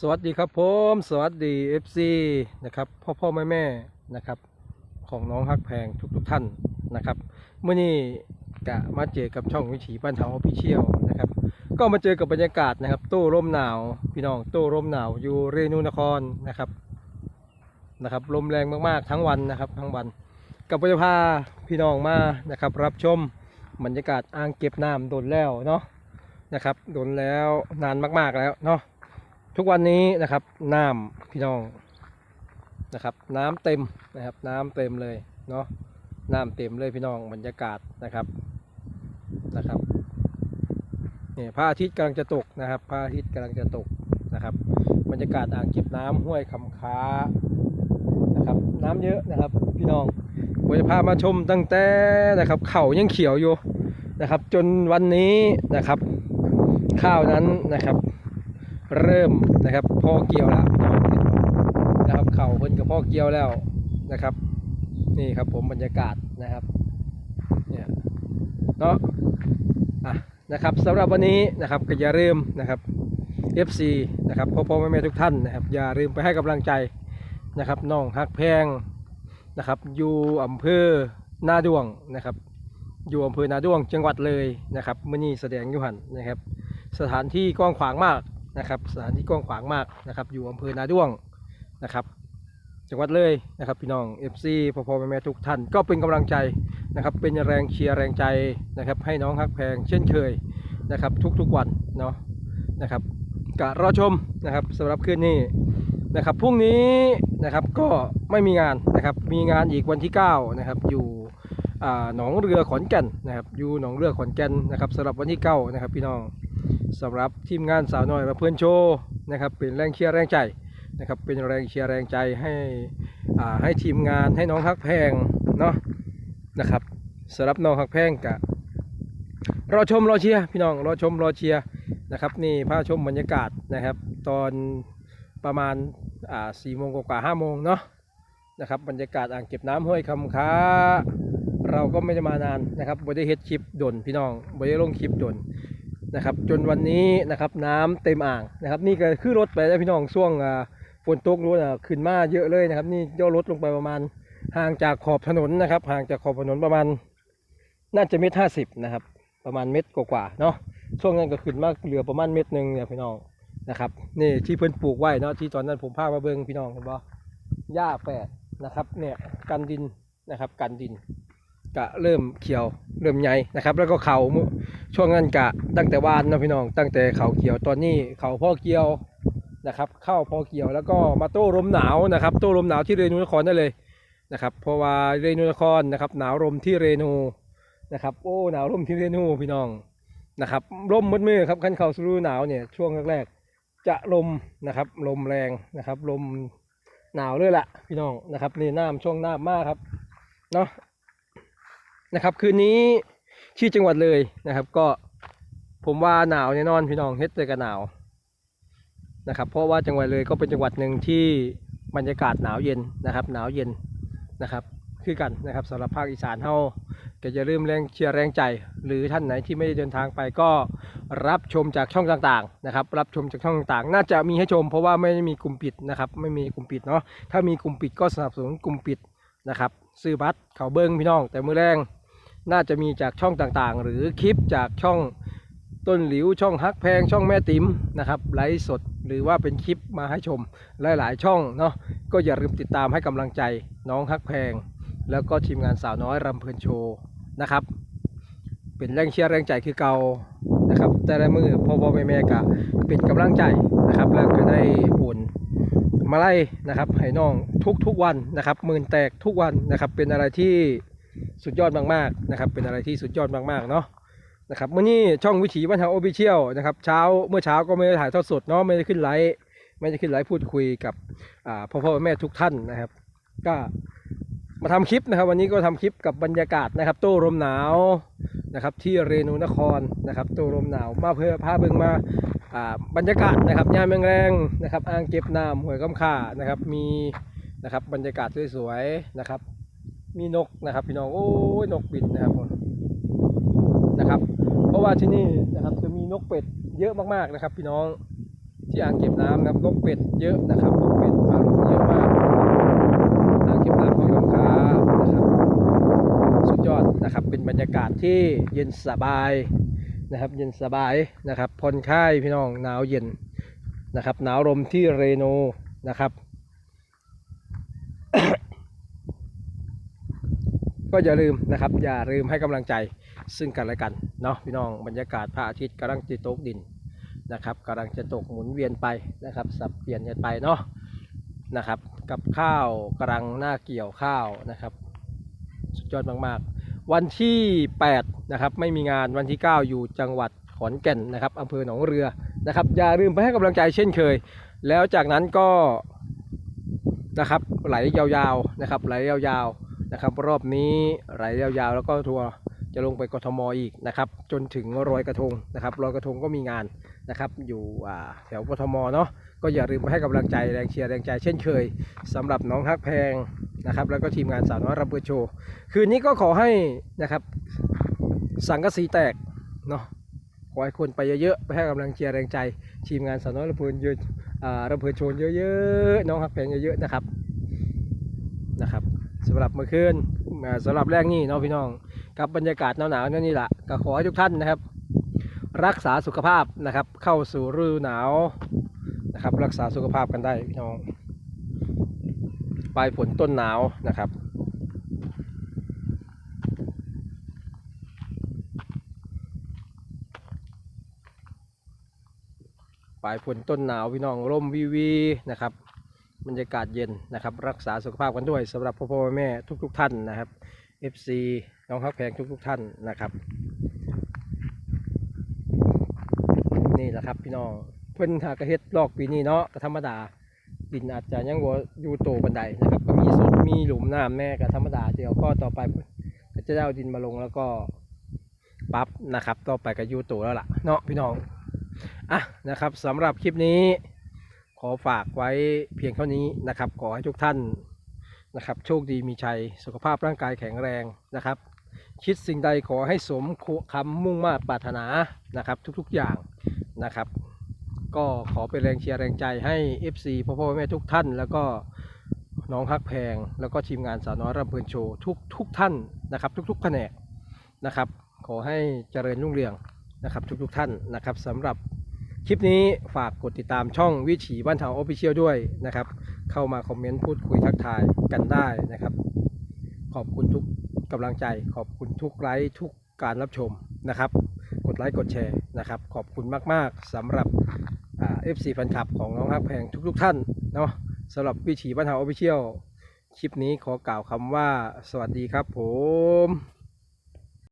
สวัสดีครับผมสวัสดี FC นะครับพ่อพ่อแม่แม่นะครับ ของน้องฮักแพงทุกทุกๆท่านนะครับเมื่อนี้กะมาเจอกับช่องวิถีบ้านเฮาพิเชียวนะครับ ก็มาเจอกับบรรยากาศนะครับ ตู้ร่มหนาวพี่น้องตู้ร่มหนาวอยู่เรนูนครนะครับนะครับลมแรงมากๆทั้งวันนะครับทั้งวัน กับจะพาพี่น้องมานะครับ รับชมบรรยากาศอ่างเก็บน้ำโดนแล้วเนาะนะครับโดนแล้วนานมากๆแล้วเนาะ ทุกวันนี้นะครับน้ำพี่น้องนะครับ น้ำเต็มนะครับ น้ำเต็มเลยเนาะน้ำเต็มเลยพี่น้องบรรยากาศนะครับนะครับเนี่ยพระอาทิตย์กำลังจะตกนะครับพระอาทิตย์กำลังจะตกนะครับ บรรยากาศอ่างเก็บน้ำห้วยคำค้านะครับ น้ำเยอะนะครับ พี่น้องผมจะพามาชมตั้งแต่นะครับเขายังเขียวอยู่นะครับ จนวันนี้นะครับ ข้าวนั้นนะครับ เริ่มนะครับพ่อเกี่ยวแล้วนะครับเข่าเพิ่นกับพ่อเกี่ยวแล้วนะครับ นี่ครับผมบรรยากาศนะครับเนี่ยเนาะอะนะครับสำหรับวันนี้นะครับก็อย่าลืมนะครับ FC นะครับพ่อพ่อแม่แม่ทุกท่านนะครับอย่าลืมไปให้กำลังใจนะครับน้องฮักแพงนะครับอยู่อำเภอนาดวงนะครับอยู่อำเภอนาดวงจังหวัดเลยนะครับมื่อนี้แสดงอยุหันนะครับ สถานที่กว้างขวางมาก นะครับสถานที่กว้างขวางมากนะครับ อยู่อำเภอนาด้วงนะครับจังหวัดเลยนะครับพี่น้อง FC พอพอแม่ทุกท่านก็เป็นกำลังใจนะครับเป็นแรงเชียร์แรงใจนะครับให้น้องฮักแพงเช่นเคยนะครับทุกๆวันเนาะนะครับกะรอชมนะครับสำหรับคืนนี้นะครับพรุ่งนี้นะครับก็ไม่มีงานนะครับมีงานอีกวันที่9นะครับอยู่อ่าหนองเรือขอนแก่นนะครับอยู่หนองเรือขอนแก่นนะครับสำหรับวันที่9นะครับพี่น้อง สำหรับทีมงานสาวน้อยมาเพื่อนโชว์นะครับเป็นแรงเชียร์แรงใจนะครับเป็นแรงเชียร์แรงใจให้อ่าให้ทีมงานให้น้องฮักแพงเนาะนะครับสำหรับน้องฮักแพงกะรอชมรอเชียร์พี่น้องรอชมรอเชียร์นะครับนี่พาชมบรรยากาศนะครับ ตอนประมาณอ่าสี่โมงกว่าห้าโมงเนาะนะครับบรรยากาศอ่างเก็บน้ำห้วยคำค้า เราก็ไม่ได้มานานนะครับบ่ได้เฮ็ดคลิปดนพี่น้องบ่ได้ลงคลิปดน นะครับจนวันนี้นะครับน้ำเต็มอ่างนะครับ นี่ก็คือรถไปแล้วพี่น้องช่วงฝนตกรู้นะขึ้นมาเยอะเลยนะครับ นี่ย่อรถลงไปประมาณห่างจากขอบถนนนะครับ ห่างจากขอบถนนประมาณน่าจะเมตรห้าสิบนะครับ ประมาณเมตรกว่าๆเนาะช่วงนั้นก็ขึ้นมาเหลือประมาณเมตรหนึ่งเนี่ยพี่น้องนะครับนี่ที่เพิ่นปลูกไว้เนาะที่ตอนนั้นผมพามาเบิ่งพี่น้องเห็นบ่หญ้าแฝดนะครับเนี่ยกันดินนะครับกันดิน ก็เริ่มเขียวเริ่มใหญ่นะครับ แล้วก็เขาช่วงนั้นกะตั้งแต่วานนะพี่น้อง ตั้งแต่เขาเกี่ยวตอนนี้เขาพ่อเกี่ยวนะครับ เข้าพ่อเกี่ยวแล้วก็มาโต้ลมหนาวนะครับ โต้ลมหนาวที่เรนูนครได้เลยนะครับ เพราะว่าเรนูนครนะครับ หนาวลมที่เรนูนะครับ โอ้หนาวลมที่เรนูพี่น้องนะครับลมมืดมือครับขั้นเข้าสู่หนาวเนี่ยช่วงแรกๆจะลมนะครับ ลมแรงนะครับ ลมหนาวเลยล่ะพี่น้องนะครับนี่น้ำช่วงน้ำมากครับเนาะ นะครับ คืนนี้ที่จังหวัดเลยนะครับ ก็ผมว่าหนาวแน่นอนพี่น้องเฮ็ดเลยกับหนาวนะครับ เพราะว่าจังหวัดเลยก็เป็นจังหวัดหนึ่งที่บรรยากาศหนาวเย็นนะครับ หนาวเย็นนะครับคือกันนะครับสำหรับภาคอีสานเฮาก็จะเริ่มแรงเชียร์แรงใจ หรือท่านไหนที่ไม่ได้เดินทางไปก็รับชมจากช่องต่างๆนะครับรับชมจากช่องต่างๆ น่าจะมีให้ชม เพราะว่าไม่ได้มีกลุ่มปิดนะครับไม่มีกลุ่มปิดเนาะถ้ามีกลุ่มปิดก็สนับสนุนกลุ่มปิดนะครับซื้อบัตรเขาเบิ้งพี่น้องแต่มือแรง น่าจะมีจากช่องต่างๆ หรือคลิปจากช่องต้นหลิวช่องฮักแพงช่องแม่ติ๋มนะครับไลฟ์สดหรือว่าเป็นคลิปมาให้ชมหลาย ๆ ช่องเนาะก็อย่าลืมติดตามให้กำลังใจน้องฮักแพง แล้วก็ทีมงานสาวน้อยรำเพลินโชว์นะครับ เป็นแรงเชียร์แรงใจคือเก่านะครับแต่ละมือพ่อพ่อแม่แม่กะเป็นกำลังใจนะครับ แล้วก็ได้โอนมาไล่นะครับให้น้องทุกๆวันนะครับหมื่นแตกทุกวันนะครับเป็นอะไรที่ สุดยอดมากๆนะครับ เป็นอะไรที่สุดยอดมากๆเนาะนะครับเมื่อนี้ช่องวิถีบ้านเฮาโอฟิเชียลนะครับเช้าเมื่อเช้าก็ไม่ได้ถ่ายทอดสดเนาะไม่ได้ขึ้นไลฟ์ไม่ได้ขึ้นไลฟ์พูดคุยกับพ่อพ่อแม่ทุกท่านนะครับ ก็มาทำคลิปนะครับ วันนี้ก็ทำคลิปกับบรรยากาศนะครับ โต้ลมหนาวนะครับ ที่เรนูนครนะครับ โต้ลมหนาวมาเพื่อพาเบิ่งมาบรรยากาศนะครับยามแรงๆนะครับ อ่างเก็บน้ำห้วยกำค่านะครับ มีนะครับบรรยากาศสวยๆนะครับ มีนกนะครับ พี่น้องโอ้ยนกบินนะครับผมนะครับ เพราะว่าที่นี่นะครับจะมีนกเป็ดเยอะมากๆนะครับ พี่น้องที่อ่างเก็บน้ำนะครับนกเป็ดเยอะนะครับนกเป็ดมาลงเยอะมากอ่างเก็บน้ำของคำคานะครับสุดยอดนะครับ เป็นบรรยากาศที่เย็นสบายนะครับ เย็นสบายนะครับผ่อนคลายพี่น้องหนาวเย็นนะครับ หนาวลมที่เรโนนะครับ ก็อย่าลืมนะครับ อย่าลืมให้กำลังใจซึ่งกันและกันเนาะพี่น้องบรรยากาศพระอาทิตย์กำลังจะตกดินนะครับกำลังจะตกหมุนเวียนไปนะครับ สับเปลี่ยนกันไปเนาะนะครับ กับข้าวกำลังหน้าเกี่ยวข้าวนะครับ สุดยอดมากๆ วันที่ 8 นะครับ ไม่มีงานวันที่ 9 อยู่จังหวัดขอนแก่นนะครับอำเภอหนองเรือนะครับ อย่าลืมไปให้กำลังใจเช่นเคย แล้วจากนั้นก็นะครับไหลยาวๆนะครับไหลยาวๆ นะครับ รอบนี้ไหลยาวๆ แล้วก็ทัวร์จะลงไปกทมอีกนะครับ จนถึงรอยกระทงนะครับรอยกระทงก็มีงานนะครับ อยู่แถวกทมเนาะก็อย่าลืมไปให้กำลังใจแรงเชียร์แรงใจเช่นเคยสำหรับน้องฮักแพงนะครับ แล้วก็ทีมงานสาวน้อยรำเบิดโชว์คืนนี้ก็ขอให้นะครับ สังกะสีแตกเนาะขอให้คนไปเยอะๆไปให้กำลังเชียร์แรงใจ ทีมงานสาวน้อยระเบิดเยอะอ่าระเบิดโชนเยอะๆน้องฮักแพงเยอะๆนะครับ สำหรับเมื่อคืนอ่าสำหรับแรกนี่เนาะพี่น้อง กับบรรยากาศหนาวๆนั่นนี่แหละก็ขอให้ทุกท่านนะครับ รักษาสุขภาพนะครับ เข้าสู่ฤดูหนาวนะครับ รักษาสุขภาพกันได้พี่น้องปลายฝนต้นหนาวนะครับปลายฝนต้นหนาวพี่น้องร่มวีวีนะครับ บรรยากาศเย็นนะครับ รักษาสุขภาพกันด้วยสำหรับพ่อพ่อแม่ทุกๆท่านนะครับ FC น้องฮักแพงทุก ๆ ท่านนะครับ นี่แหละครับพี่น้องเพิ่นหากระเฮ็ดลอกปีนี้เนาะก็ธรรมดาดินอาจจะยังบ่อยู่โตบันไดนะครับก็มีสุดมีหลุมน้ำแน่ก็ธรรมดาเดี๋ยวก็ต่อไปก็จะได้เอาดินมาลงแล้วก็ปรับนะครับ ต่อไปก็อยู่โตแล้วล่ะเนาะพี่น้องอะนะครับสำหรับคลิปนี้ อฝากไว้เพียงเท่านี้นะครับ ขอให้ทุกท่านนะครับ โชคดีมีชัย สุขภาพร่างกายแข็งแรงนะครับ คิดสิ่งใดขอให้สมคำมุ่งมา่ปรารถนานะครับ ทุกๆอย่างนะครับ ก็ขอเป็นแรงเชียร์แรงใจให้ FC พ่อพ่อแม่ทุกท่าน แล้วก็น้องฮักแพง แล้วก็ทีมงานสาวน้อยรำเพลินโชว์ทุกทุกท่านนะครับ ทุกๆแผนกนะครับ ขอให้เจริญรุ่งเรืองนะครับ ทุกๆท่านนะครับสำหรับ คลิปนี้ฝากกดติดตามช่องวิถีบ้านเทาออฟฟิเชียลด้วยนะครับ เข้ามาคอมเมนต์พูดคุยทักทายกันได้นะครับ ขอบคุณทุกกำลังใจ ขอบคุณทุกไลค์ทุกการรับชมนะครับ กดไลค์กดแชร์นะครับ ขอบคุณมาก ๆสำหรับเอฟซีแฟนคลับของน้องฮักแพงทุก ๆ ท่านเนาะสำหรับวิถีบ้านเทาออฟฟิเชียลคลิปนี้ขอกล่าวคำว่าสวัสดีครับผม